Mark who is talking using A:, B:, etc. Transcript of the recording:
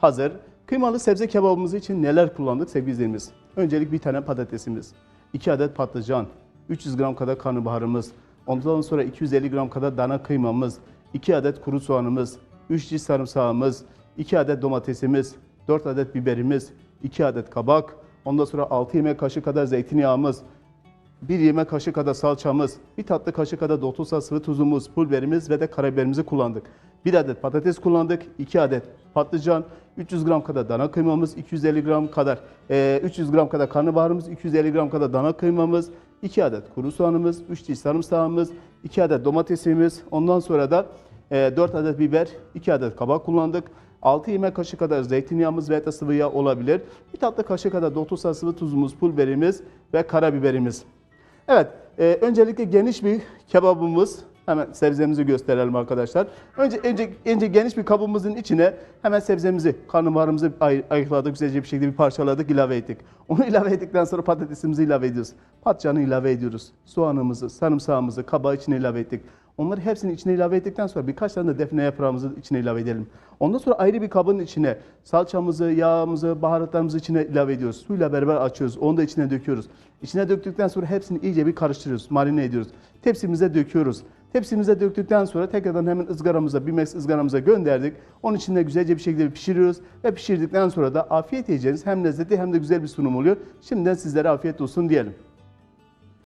A: hazır. Kıymalı sebze kebabımız için neler kullandık sevgili izleyicilerimiz? Öncelik bir tane patatesimiz, 2 adet patlıcan, 300 gram kadar karnabaharımız, ondan sonra 250 gram kadar dana kıymamız, 2 adet kuru soğanımız, 3 diş sarımsağımız, 2 adet domatesimiz, 4 adet biberimiz, 2 adet kabak, ondan sonra 6 yemek kaşığı kadar zeytinyağımız, bir yemek kaşığı kadar salçamız, bir tatlı kaşığı kadar dotusa sıvı tuzumuz, pul biberimiz ve de karabiberimizi kullandık. Bir adet patates kullandık, 2 adet patlıcan, 300 gram kadar dana kıymamız, 250 gram kadar, e, 300 gram kadar karnabaharımız, 250 gram kadar dana kıymamız, 2 adet kuru soğanımız, 3 diş sarımsağımız, 2 adet domatesimiz, ondan sonra da e, 4 adet biber, 2 adet kabak kullandık. 6 yemek kaşığı kadar zeytinyağımız veya da sıvı yağ olabilir. Bir tatlı kaşığı kadar dotusa sıvı tuzumuz, pul biberimiz ve karabiberimiz. Evet, e, öncelikle geniş bir kebabımız. Hemen sebzemizi gösterelim arkadaşlar. Önce, önce, önce geniş bir kabımızın içine hemen sebzemizi, karnabaharımızı ay, ayıkladık, güzelce bir şekilde bir parçaladık, ilave ettik. Onu ilave ettikten sonra patatesimizi ilave ediyoruz. Patlıcanı ilave ediyoruz. Soğanımızı, sarımsağımızı, kabağı içine ilave ettik. Onları hepsini içine ilave ettikten sonra birkaç tane de defne yaprağımızı içine ilave edelim. Ondan sonra ayrı bir kabın içine salçamızı, yağımızı, baharatlarımızı içine ilave ediyoruz. Suyla beraber açıyoruz. Onu da içine döküyoruz. İçine döktükten sonra hepsini iyice bir karıştırıyoruz. Marine ediyoruz. Tepsimize döküyoruz. Tepsimize döktükten sonra tekrardan hemen ızgaramıza, bir mes ızgaramıza gönderdik. Onun içinde güzelce bir şekilde pişiriyoruz. Ve pişirdikten sonra da afiyet yiyeceğiniz hem lezzetli hem de güzel bir sunum oluyor. Şimdiden sizlere afiyet olsun diyelim.